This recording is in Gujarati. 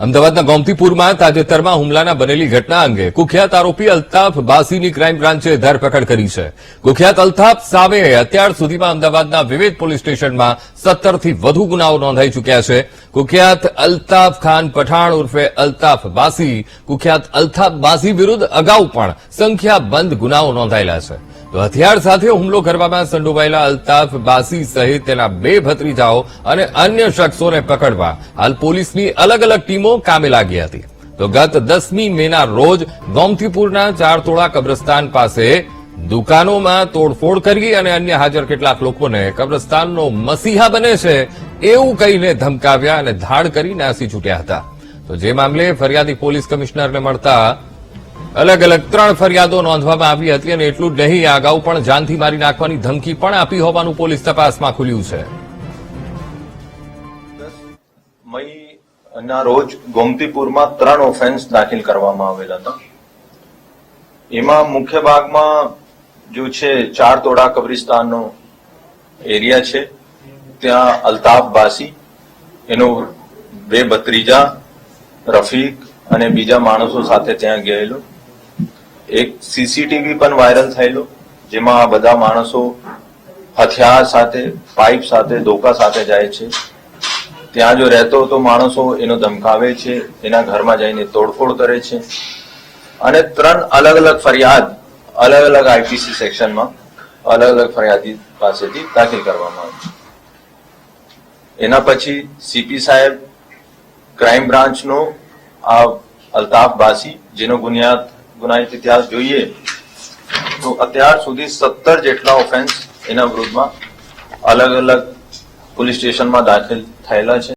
અમદાવાદના ગોમતીપુરમાં તાજેતરમાં હુમલાના બનેલી ઘટના અંગે કુખ્યાત આરોપી અલ્તાફ બાસીની ક્રાઇમ બ્રાન્ચે ધરપકડ કરી છે. કુખ્યાત અલ્તાફ સામે અત્યાર સુધીમાં અમદાવાદના વિવિધ પોલીસ સ્ટેશનમાં સત્તરથી વધુ ગુનાઓ નોંધાઈ ચૂક્યા છે. કુખ્યાત અલ્તાફ ખાન પઠાણ ઉર્ફે અલ્તાફ બાસી, કુખ્યાત અલ્તાફ બાસી વિરુદ્ધ અગાઉ પણ સંખ્યાબંધ ગુનાઓ નોંધાયેલા છે. તો હથિયાર સાથે હુમલો કરવામાં સંડોવાયેલા અલ્તાફ બાસી સહિત તેના બે ભત્રીજાઓ અને અન્ય શખ્સોને પકડવા હાલ પોલીસની અલગ અલગ ટીમો કામે લાગી હતી. તો ગત દસમી મેના રોજ ગોમતીપુરના ચારતોળા કબ્રસ્તાન પાસે દુકાનોમાં તોડફોડ કરી અને અન્ય હાજર કેટલાક લોકોને કબ્રસ્તાનનો મસીહા બને છે એવું કહીને ધમકાવ્યા અને ધાડ કરી નાસી છૂટ્યા હતા. તો જે મામલે ફરિયાદી પોલીસ કમિશનરને મળતા અલગ અલગ ત્રણ ફરિયાદો નોંધવામાં આવી હતી અને એટલું જ નહીં અગાઉ પણ જાનથી મારી નાખવાની ધમકી પણ આપી હોવાનું પોલીસ તપાસમાં ખુલ્યું છે. ના રોજ ગોમતીપુરમાં ત્રણ ઓફેન્સ દાખલ કરવામાં આવેલા હતા. એમાં મુખ્ય ભાગમાં જો છે, ચાર તોડા કબ્રિસ્તાનનો એરિયા છે. ત્યાં અલ્તાફ બાસી, એનો બે ભત્રીજા, રફીક અને બીજા માણસો સાથે ત્યાં ગયેલો. એક સીસીટીવી પણ વાયરલ થયેલો, જેમાં આ બધા માણસો હથિયાર સાથે, પાઇપ સાથે, ધોકા સાથે જાય છે. ત્યાં જો રહેતો તો માણસો એનો ધમકાવે છે, એના ઘરમાં જઈને તોડફોડ કરે છે. અને ત્રણ અલગ અલગ ફરિયાદ અલગ અલગ આઈપીસી સેક્શનમાં અલગ અલગ ફરિયાદી પાસેથી દાખલ કરવામાં આવી એના પછી સીપી સાહેબ ક્રાઇમ બ્રાન્ચનો આ અલ્તાફ બાસી, જેનો ગુનિયાદ ગુનાહિત ઇતિહાસ જોઈએ, તો અત્યાર સુધી સત્તર જેટલા ઓફેન્સ એના વિરુદ્ધમાં અલગ અલગ પોલીસ સ્ટેશનમાં દાખલ થયેલા છે.